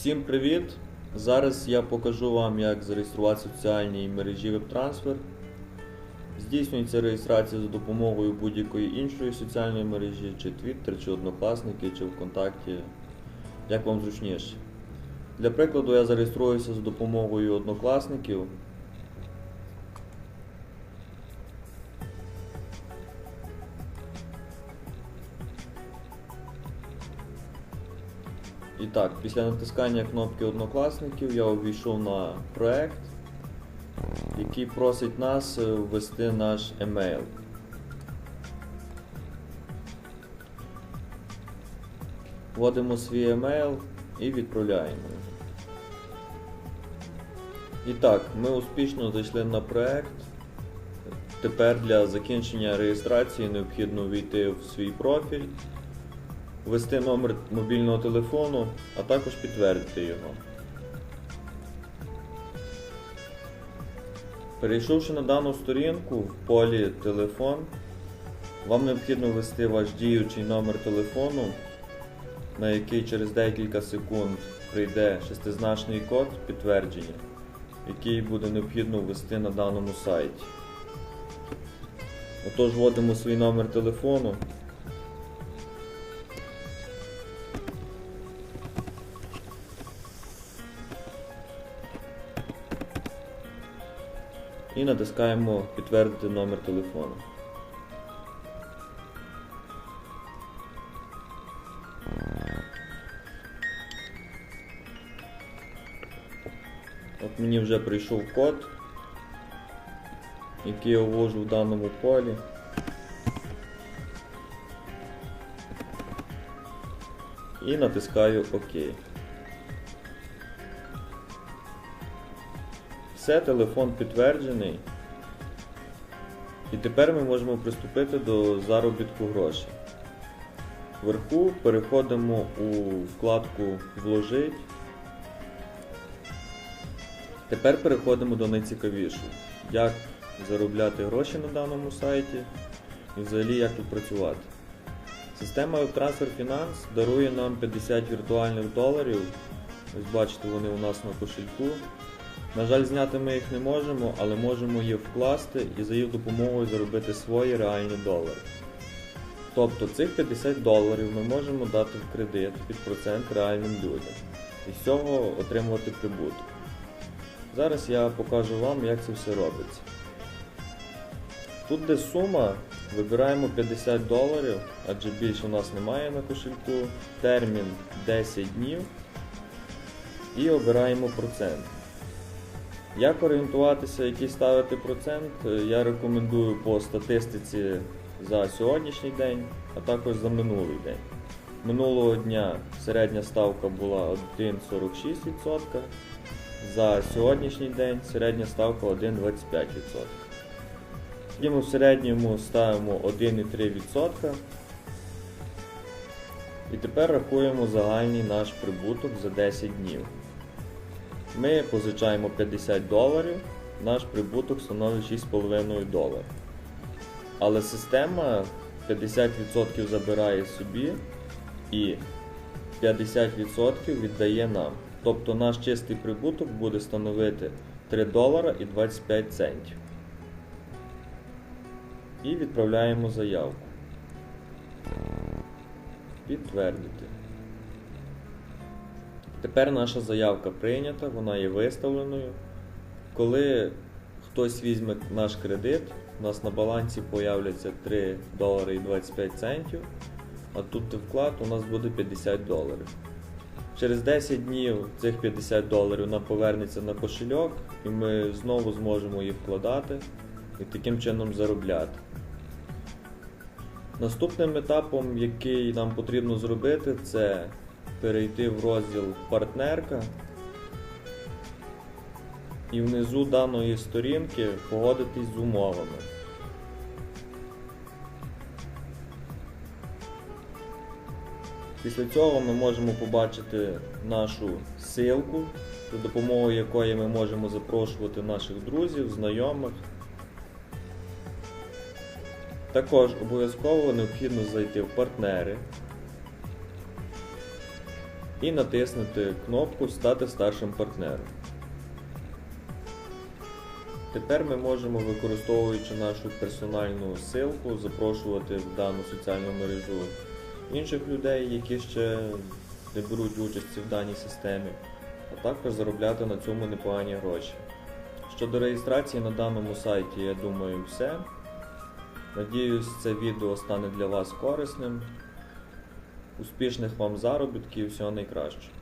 Всім привіт! Зараз я покажу вам, як зареєструвати соціальній мережі WebTransfer. Здійснюється реєстрація за допомогою будь-якої іншої соціальної мережі, чи Twitter, чи Однокласники, чи ВКонтакті, як вам зручніше. Для прикладу, я зареєструюся за допомогою однокласників. І так, після натискання кнопки однокласників я увійшов на проект, який просить нас е, ввести наш емейл. Вводимо свій емейл і відправляємо. І так, ми успішно зайшли на проект. Тепер для закінчення реєстрації необхідно війти в свій профіль ввести номер мобільного телефону, а також підтвердити його. Перейшовши на дану сторінку в полі Телефон, вам необхідно ввести ваш діючий номер телефону, на який через декілька секунд прийде шестизначний код підтвердження, який буде необхідно ввести на даному сайті. Отож, вводимо свій номер телефону. І натискаємо підтвердити номер телефону. От мені вже прийшов код, який я ввожу в даному полі. І натискаю ОК. Все, телефон підтверджений. І тепер ми можемо приступити до заробітку грошей. Вверху переходимо у вкладку Вложить. Тепер переходимо до найцікавішого. Як заробляти гроші на даному сайті і взагалі як тут працювати. Система WebTransfer Finance дарує нам 50 віртуальних доларів. Ось бачите, вони у нас на кошельку. На жаль, зняти ми їх не можемо, але можемо їх вкласти і за їх допомогою заробити свої реальні долари. Тобто цих 50 доларів ми можемо дати в кредит під процент реальним людям і з цього отримувати прибуток. Зараз я покажу вам, як це все робиться. Тут де сума, вибираємо 50 доларів, адже більше у нас немає на кошельку, термін 10 днів і обираємо процент. Як орієнтуватися, який ставити процент, я рекомендую по статистиці за сьогоднішній день, а також за минулий день. Минулого дня середня ставка була 1,46%, за сьогоднішній день середня ставка 1,25%. Тоді ми в середньому ставимо 1,3%. І тепер рахуємо загальний наш прибуток за 10 днів. Ми позичаємо 50 доларів, наш прибуток становить 6,5 доларів. Але система 50% забирає собі і 50% віддає нам. Тобто наш чистий прибуток буде становити 3 долара і 25 центів. І відправляємо заявку. Підтвердити. Тепер наша заявка прийнята, вона є виставленою. Коли хтось візьме наш кредит, у нас на балансі появляться 3 долари і 25 центів, а тут вклад у нас буде 50 доларів. Через 10 днів цих 50 доларів нам повернеться на кошельок, і ми знову зможемо їх вкладати і таким чином заробляти. Наступним етапом, який нам потрібно зробити, це перейти в розділ партнерка і внизу даної сторінки погодитись з умовами. Після цього ми можемо побачити нашу ссылку, за допомогою якої ми можемо запрошувати наших друзів, знайомих. Також обов'язково необхідно зайти в партнери і натиснути кнопку Стати старшим партнером. Тепер ми можемо, використовуючи нашу персональну ссылку, запрошувати в дану соціальну мережу інших людей, які ще не беруть участі в даній системі, а також заробляти на цьому непогані гроші. Щодо реєстрації на даному сайті, я думаю, все. Надіюсь, це відео стане для вас корисним. Успішних вам заробітків, всього найкращого.